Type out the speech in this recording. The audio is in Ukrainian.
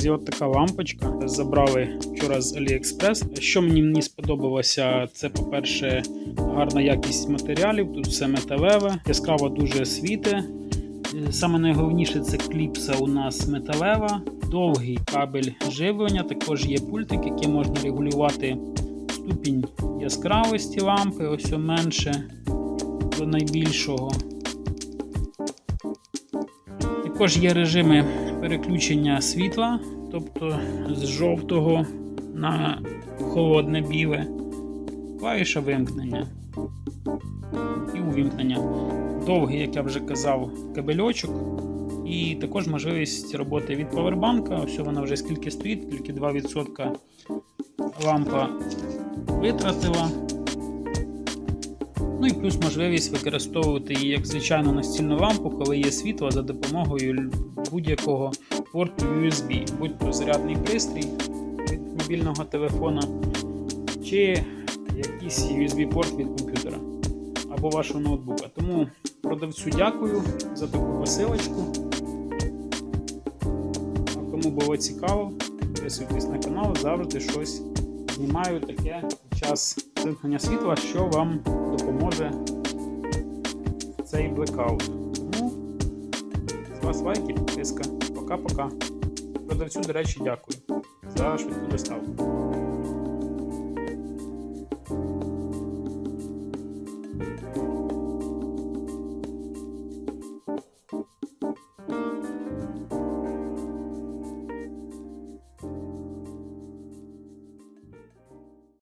Друзі, от така лампочка. Забрали вчора з AliExpress. Що мені мені сподобалося, це, по-перше, гарна якість матеріалів. Тут все металеве, яскраво дуже світе. Е, Саме найголовніше це кліпса у нас металева, довгий кабель живлення. Також є пультик, який можна регулювати ступінь яскравості лампи, ось менше до найбільшого. Також є режими переключення світла, тобто з жовтого на холодне біле, клавіша вимкнення і увімкнення. Довгий, як я вже казав, кабельочок. І також можливість роботи від повербанка. Ось вона вже скільки стоїть, тільки 2% лампа витратила. Ну і плюс можливість використовувати її як звичайну настільну лампу, коли є світло за допомогою будь-якого порту USB, будь то зарядний пристрій від мобільного телефона, чи якийсь USB-порт від комп'ютера або вашого ноутбука. Тому продавцю дякую за таку посилочку. А кому було цікаво, підписуйтесь на канал, завжди щось знімаю таке час вимкнення світла, що вам допоможе в цей блекаут. Тому з вас лайки, підписка. Пока-пока. Продавцю, до речі, дякую за швидку доставку.